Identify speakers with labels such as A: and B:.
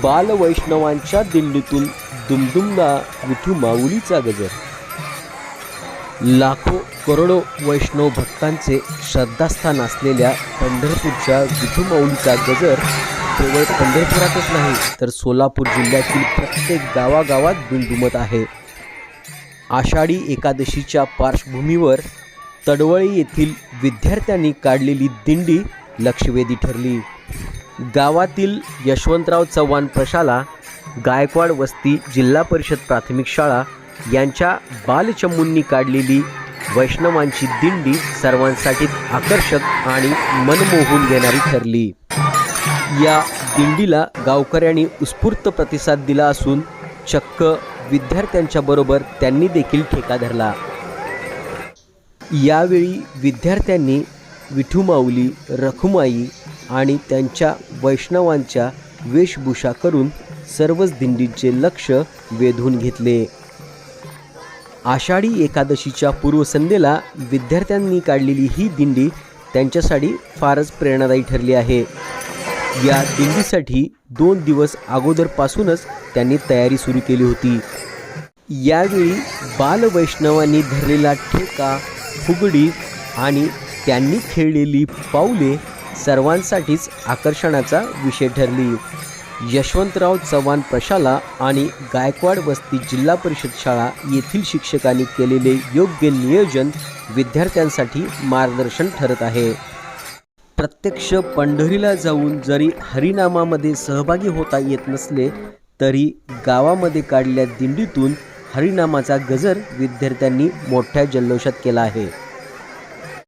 A: बालवैष्णवांच्या दिंडीतून दुमदुमला विठू माऊलीचा गजर. लाखो करोडो वैष्णव भक्तांचे श्रद्धास्थान असलेल्या पंढरपूरच्या विठू माऊलीचा गजर केवळ पंढरपुरातच नाही तर सोलापूर जिल्ह्यातील प्रत्येक गावागावात दुमदुमत आहे. आषाढी एकादशीच्या पार्श्वभूमीवर तडवळी येथील विद्यार्थ्यांनी काढलेली दिंडी लक्षवेधी ठरली. गावातील यशवंतराव चव्हाण प्रशाला गायकवाड वस्ती जिल्हा परिषद प्राथमिक शाळा यांच्या बालचमूंनी काढलेली वैष्णवांची दिंडी सर्वांसाठी आकर्षक आणि मनमोहून घेणारी ठरली. या दिंडीला गावकऱ्यांनी उत्स्फूर्त प्रतिसाद दिला असून चक्क विद्यार्थ्यांच्या बरोबर त्यांनी देखील ठेका धरला. यावेळी विद्यार्थ्यांनी विठुमाऊली रखुमाई आणि त्यांच्या वैष्णवांच्या वेशभूषा करून सर्वच दिंडीचे लक्ष वेधून घेतले. आषाढी एकादशीच्या पूर्वसंध्येला विद्यार्थ्यांनी काढलेली ही दिंडी त्यांच्यासाठी फारच प्रेरणादायी ठरली आहे. या दिंडीसाठी दोन दिवस अगोदरपासूनच त्यांनी तयारी सुरू केली होती. यावेळी बालवैष्णवांनी धरलेला ठेका फुगडी आणि त्यांनी खेळलेली पाऊले सर्वांसाठीच आकर्षणाचा विषय ठरली. यशवंतराव चव्हाण प्रशाला आणि गायकवाड वस्ती जिल्हा परिषद शाळा येथील शिक्षकांनी केलेले योग्य नियोजन विद्यार्थ्यांसाठी मार्गदर्शन ठरत आहे. प्रत्यक्ष पंढरीला जाऊन जरी हरिनामामध्ये सहभागी होता येत नसले तरी गावामध्ये काढल्या दिंडीतून हरिनामाचा गजर विद्यार्थ्यांनी मोठ्या जल्लोषात केला आहे.